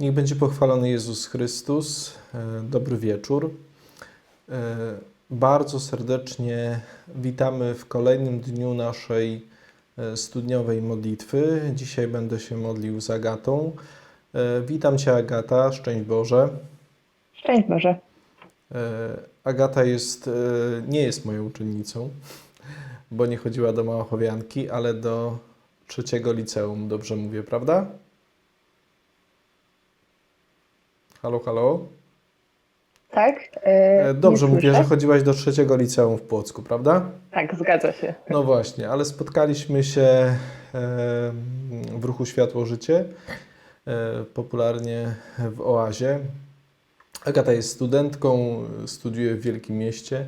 Niech będzie pochwalony Jezus Chrystus. E, Dobry wieczór. E, Bardzo serdecznie witamy w kolejnym dniu naszej e, studniowej modlitwy. Dzisiaj będę się modlił z Agatą. Witam Cię, Agata. Szczęść Boże. Szczęść Boże. Agata jest, nie jest moją uczennicą, bo nie chodziła do Małachowianki, ale do trzeciego liceum. Dobrze mówię, prawda? Halo, halo? Tak? E, Dobrze mówię, że chodziłaś do trzeciego liceum w Płocku, prawda? Tak, zgadza się. No właśnie, ale spotkaliśmy się w ruchu Światło Życie, e, popularnie w Oazie. Agata jest studentką, studiuje w Wielkim Mieście,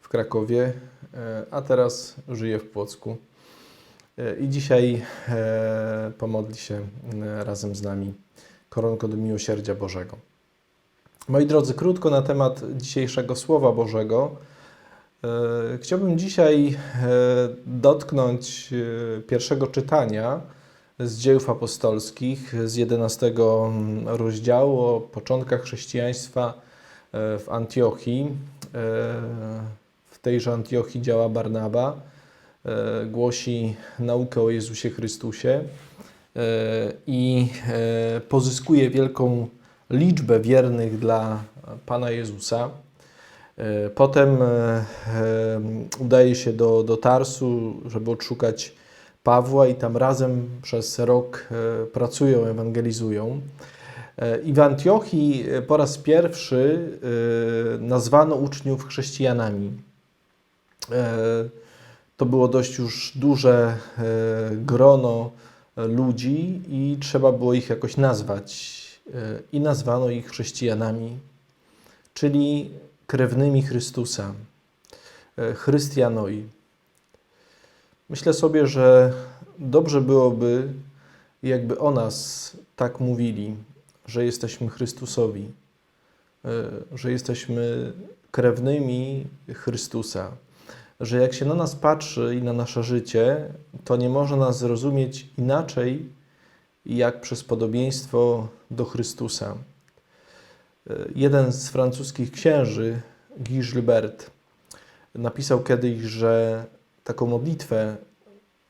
w Krakowie, e, a teraz żyje w Płocku. I dzisiaj pomodli się razem z nami koronką do miłosierdzia Bożego. Moi drodzy, krótko na temat dzisiejszego Słowa Bożego. E, Chciałbym dzisiaj e, dotknąć e, pierwszego czytania z dziejów apostolskich z 11 rozdziału o początkach chrześcijaństwa w Antiochii. W tejże Antiochii działa Barnaba, głosi naukę o Jezusie Chrystusie i pozyskuje wielką liczbę wiernych dla Pana Jezusa. E, Potem e, e, udaje się do, do Tarsu, żeby odszukać Pawła, i tam razem przez rok pracują, ewangelizują. I w Antiochii po raz pierwszy nazwano uczniów chrześcijanami. To było dość już duże grono ludzi i trzeba było ich jakoś nazwać. I nazwano ich chrześcijanami, czyli krewnymi Chrystusa, e, chrystianoi. Myślę sobie, że dobrze byłoby, jakby o nas tak mówili, że jesteśmy Chrystusowi, e, że jesteśmy krewnymi Chrystusa, że jak się na nas patrzy i na nasze życie, to nie można nas zrozumieć inaczej, jak przez podobieństwo do Chrystusa. Jeden z francuskich księży, Guy Gilbert, napisał kiedyś, że taką modlitwę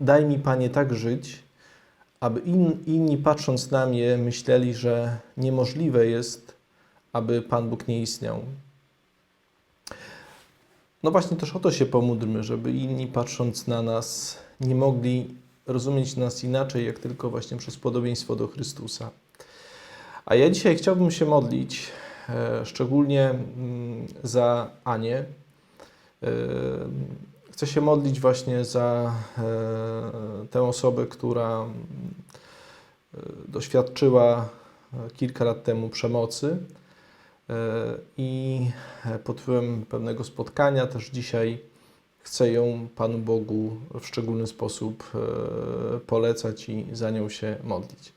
daj mi, Panie, tak żyć, aby in, inni patrząc na mnie myśleli, że niemożliwe jest, aby Pan Bóg nie istniał. No właśnie też o to się pomódlmy, żeby inni patrząc na nas nie mogli rozumieć nas inaczej, jak tylko właśnie przez podobieństwo do Chrystusa. A ja dzisiaj chciałbym się modlić e, szczególnie mm, za Anię. E, Chcę się modlić właśnie za e, tę osobę, która mm, doświadczyła kilka lat temu przemocy i pod wpływem pewnego spotkania też dzisiaj chcę ją Panu Bogu w szczególny sposób e, polecać i za nią się modlić.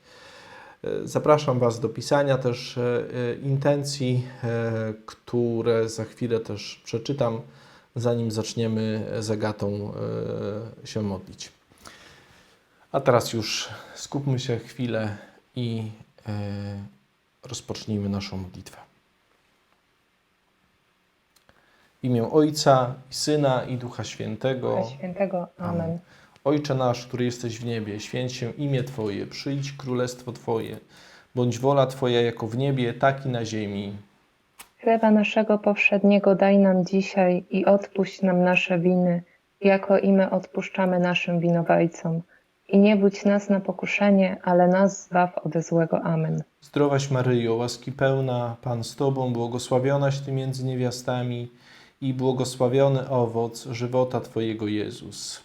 E, Zapraszam Was do pisania też e, intencji, które za chwilę też przeczytam, zanim zaczniemy z Agatą się modlić. A teraz już skupmy się chwilę i rozpocznijmy naszą modlitwę. W imię Ojca, i Syna, i Ducha Świętego. Ducha Świętego. Amen. Amen. Ojcze nasz, który jesteś w niebie, święć się imię Twoje, przyjdź królestwo Twoje, bądź wola Twoja jako w niebie, tak i na ziemi. Chleba naszego powszedniego daj nam dzisiaj i odpuść nam nasze winy, jako i my odpuszczamy naszym winowajcom. I nie budź nas na pokuszenie, ale nas zbaw ode złego. Amen. Zdrowaś Maryjo, łaski pełna, Pan z Tobą, błogosławionaś Ty między niewiastami i błogosławiony owoc żywota Twojego Jezus.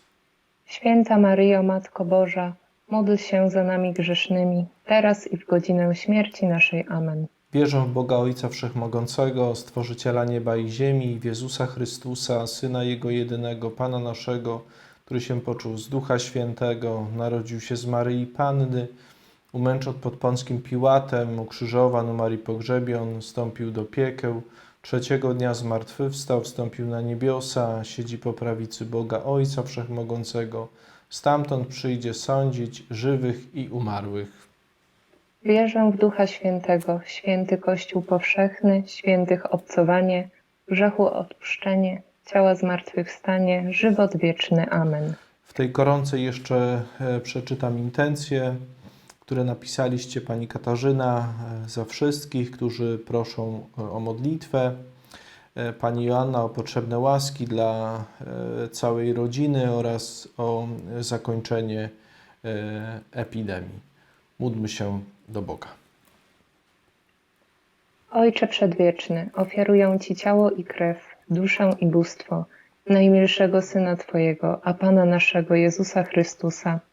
Święta Maryjo, Matko Boża, módl się za nami grzesznymi, teraz i w godzinę śmierci naszej. Amen. Wierzę w Boga Ojca Wszechmogącego, Stworzyciela nieba i ziemi, w Jezusa Chrystusa, Syna Jego jedynego, Pana naszego, który się począł z Ducha Świętego, narodził się z Maryi Panny, umęczon pod Pąckim Piłatem, ukrzyżowan, umarł i pogrzebion, wstąpił do piekieł, trzeciego dnia zmartwychwstał, wstąpił na niebiosa, siedzi po prawicy Boga Ojca Wszechmogącego, stamtąd przyjdzie sądzić żywych i umarłych. Wierzę w Ducha Świętego, święty Kościół powszechny, świętych obcowanie, grzechu odpuszczenie, ciała zmartwychwstanie, żywot wieczny. Amen. W tej gorącej jeszcze e, przeczytam intencje, które napisaliście Pani Katarzyna e, za wszystkich, którzy proszą e, o modlitwę. E, Pani Joanna o potrzebne łaski dla całej rodziny oraz o zakończenie epidemii. Módlmy się do Boga. Ojcze Przedwieczny, ofiaruję Ci ciało i krew, duszę i bóstwo najmilszego Syna Twojego, a Pana naszego Jezusa Chrystusa,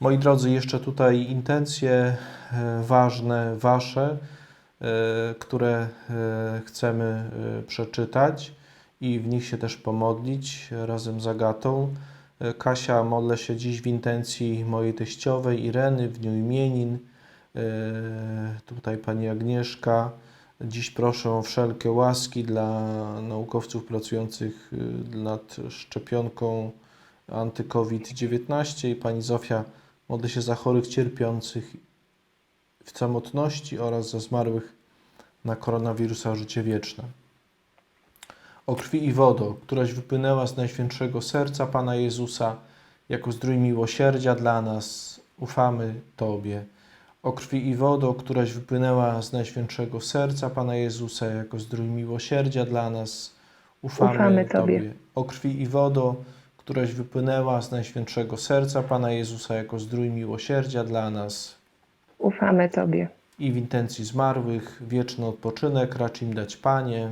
Moi drodzy, jeszcze tutaj intencje e, ważne Wasze, e, które e, chcemy przeczytać i w nich się też pomodlić razem z Agatą. Kasia, modlę się dziś w intencji mojej teściowej Ireny w dniu imienin. Tutaj pani Agnieszka. Dziś proszę o wszelkie łaski dla naukowców pracujących nad szczepionką anty-COVID-19 i pani Zofia modlę się za chorych cierpiących w samotności oraz za zmarłych na koronawirusa życie wieczne. O krwi i wodo, któraś wypłynęła z Najświętszego Serca Pana Jezusa, jako zdrój miłosierdzia dla nas, ufamy Tobie. O krwi i wodo, któraś wypłynęła z Najświętszego Serca Pana Jezusa, jako zdrój miłosierdzia dla nas, ufamy, Ufamy Tobie. Tobie. O krwi i wodo, któraś wypłynęła z Najświętszego Serca Pana Jezusa, jako zdrój miłosierdzia dla nas ufamy Tobie, i w intencji zmarłych wieczny odpoczynek racz im dać Panie.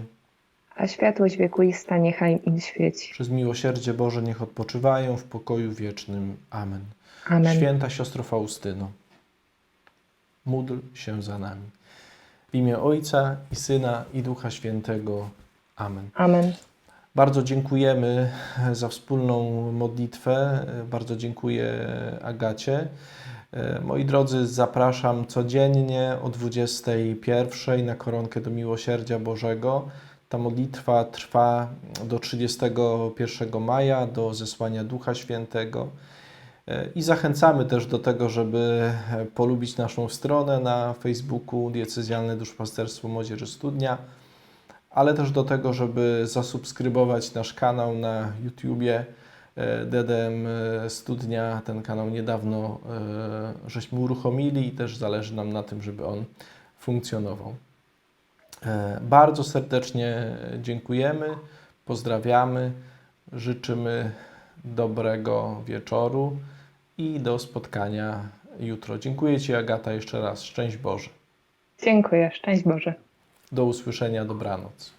a światłość wiekuista niechaj im świeci. Przez miłosierdzie Boże niech odpoczywają w pokoju wiecznym. Amen. Amen. Święta siostro Faustyno, módl się za nami. W imię Ojca i Syna i Ducha Świętego. Amen. Amen. Bardzo dziękujemy za wspólną modlitwę. Bardzo dziękuję Agacie. Moi drodzy, zapraszam codziennie o 21 na koronkę do Miłosierdzia Bożego. Ta modlitwa trwa do 31 maja, do zesłania Ducha Świętego. I zachęcamy też do tego, żeby polubić naszą stronę na Facebooku Diecezjalne Duszpasterstwo Młodzieży Studnia, ale też do tego, żeby zasubskrybować nasz kanał na YouTubie e, DDM Studnia. Ten kanał niedawno e, żeśmy uruchomili i też zależy nam na tym, żeby on funkcjonował. E, Bardzo serdecznie dziękujemy, pozdrawiamy, życzymy dobrego wieczoru i do spotkania jutro. Dziękuję Ci, Agata, jeszcze raz. Szczęść Boże. Dziękuję. Szczęść Boże. Do usłyszenia, dobranoc.